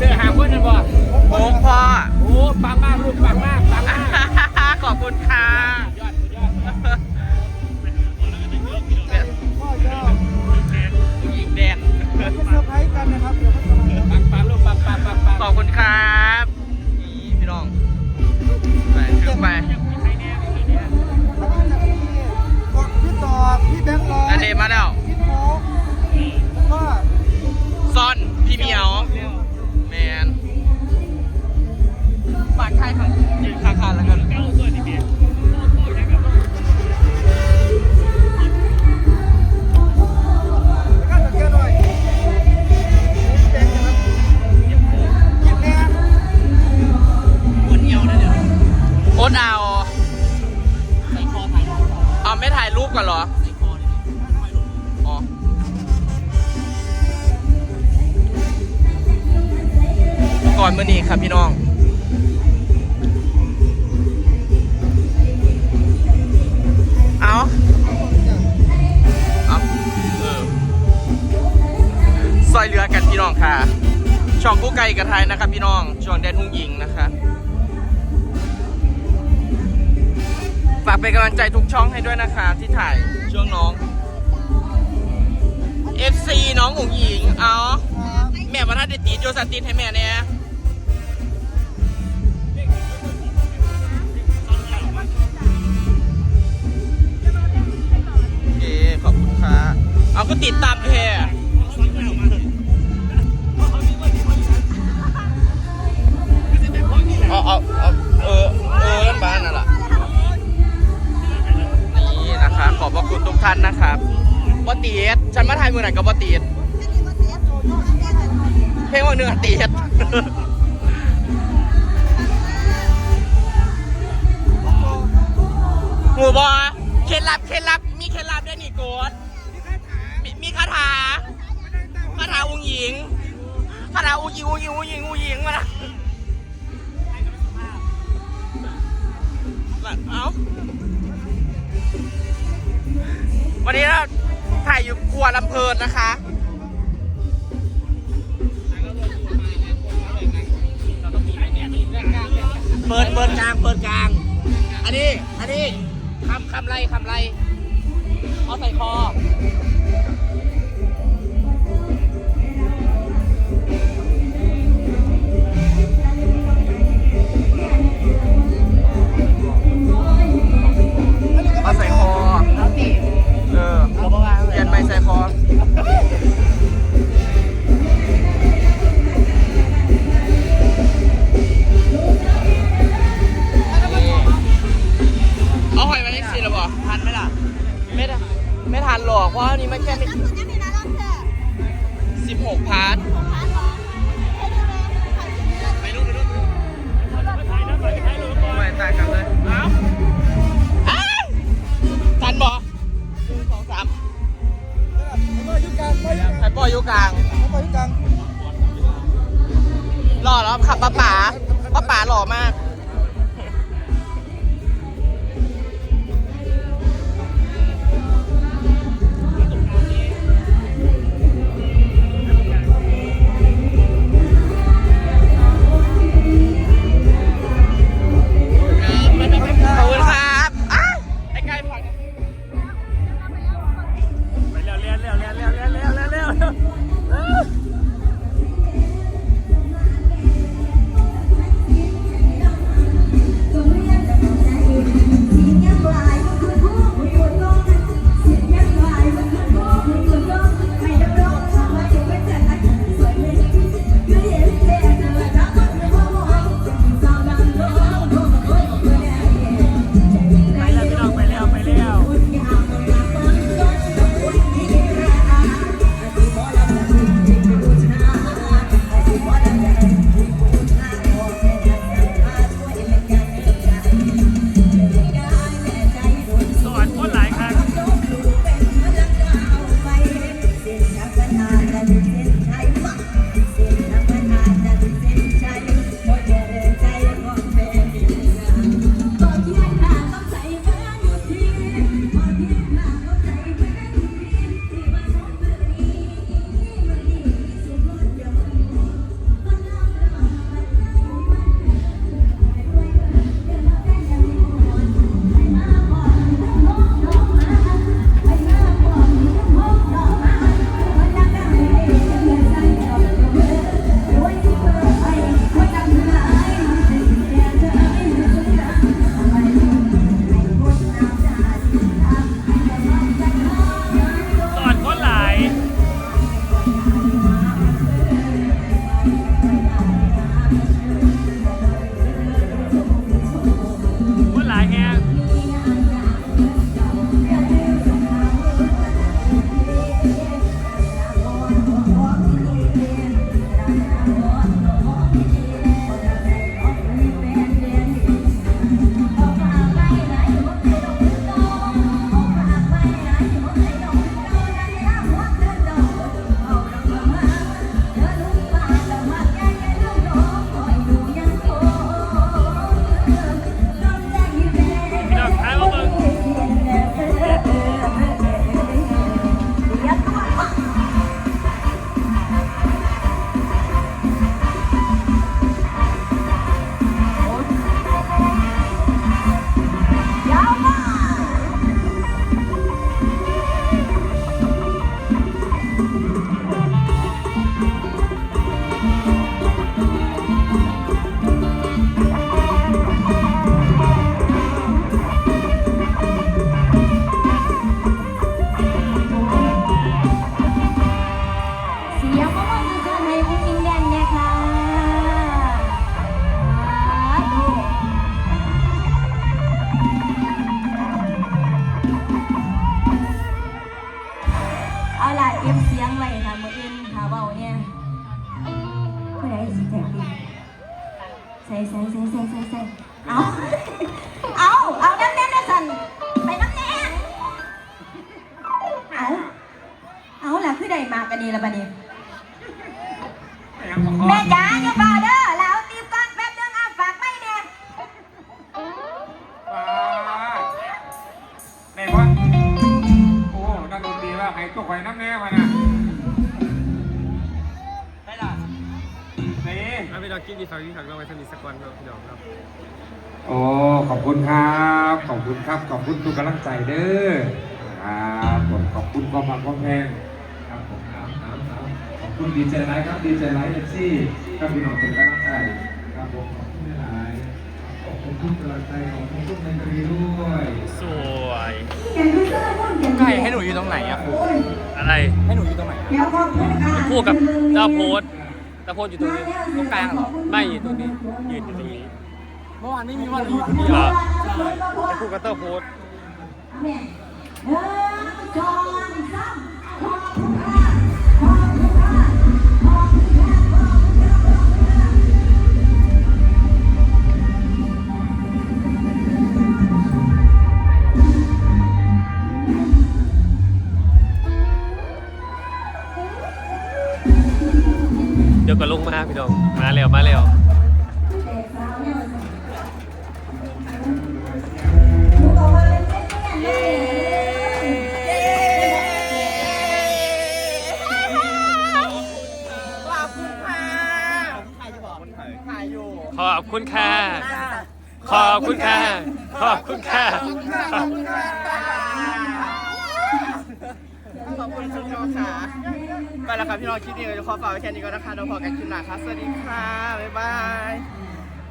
เสื้อหาคนนะบ่โอ้พ่อ โอ้ปังมากลูกปังมากปังมากขอบคุณค่ะยอดสุดยอดพ่อเจ้าหญิงแดงจะเซอร์ไพรส์กันนะครับเดี๋ยวเขาจะมา ปังปังลูกปังปังปังปัง ขอบคุณครัายรูปกันเหรออ๋อก่อนมื่อนี้ครับพี่น้องเอาเอาเออซอยเรือกันพี่น้องค่ะ ช่องกู้ไก่กระไทยนะครับพี่น้องช่องแดนหุ่งหญิงนะคะากเป็นกำลังใจทุกช่องให้ด้วยนะคะที่ถ่ายช่วงน้อง FC น้องหงหญิง เอาแม่มาท่านเดตีโจสันตินให้แม่เนี่ยโอเคขอบคุณค่ะ เอาก็ติดตามเพจ เพลงว่าเนื้อตีดหมูบอเคล็ดลับเคล็ดลับมีเคล็ดลับด้วยนี่โกดมีมีคาถาคาถาอุ้งหญิงคาถาอุ้งหญิงอุ้งหญิงอุ้งหญิงอุ้งหญิงมาละเอาวันนี้เราถ่ายอยู่ครัวลำเพลินนะคะ เปิดเปิดกลางเปิดกลาง อันนี้ อันนี้คำคำไรคำไร เอาใส่คอ ไม่ทันหรอกเพราะอันนี้มันแค่ไม่สิบหกพาร์ทไปนู่นไปนู่นไปตายกันเลยเอาอ้าวทันบ่หนึ่งสองสามแล้วก็ยุกกลางไปยุกกลางไอ้ปอยอยู่กลางแล้วก็ยุกกลาง หล่อแล้วขับป้าป๋าป้าป๋าหล่อมาก ตรีว่าให้ตัวไข่น้ำแน่มานะได้ล่ะนี่เอาไปดอกกินดีฝากพี่ฝากเราไว้สนิทสักวันครับพี่น้องครับ โอ้ ขอบคุณครับ ขอบคุณครับ ขอบคุณทุกกำลังใจเด้อ ครับผมขอบคุณความรักความแพงครับผมครับครับครับขอบคุณดีใจไลฟ์ครับดีใจไลฟ์เอฟซีครับพี่น้องเป็นกำลังใจครับผมขอบคุณหลาย สวยแกดูเสื้อม่วงเก่งไก่ให้หนูอยู่ตรงไหนอะครูอะไรให้หนูอยู่ตรงไหนอะเดี๋ยวขอบคุณค่ะพูดกับเจ้าโพสเจ้าโพสอยู่ตรงนี้ตรงกลางเหรอไม่อยู่ตรงนี้ยืนอยู่ตรงนี้เมื่อวานไม่มีวันอยู่คนเดียวเหรอแต่พูดกับเจ้าโพส ดี๋ยวก็ลงมาพี่น้อง มาแล้วมาแล้วเด็วขอบคุณค่ะใครจะบอกใครอยู่ขอบคุณค่ะ ขอบคุณค่ะ ขอบคุณค่ะ ขอบคุณค่ะขอบคุณค่ะ ไปแล้วครับพี่น้องคลิปนี้ก็จะขอฝากไว้แค่นี้ก่อนนะคะเราพอกันคลิปหน้าครับสวัสดีค่ะบ๊ายบาย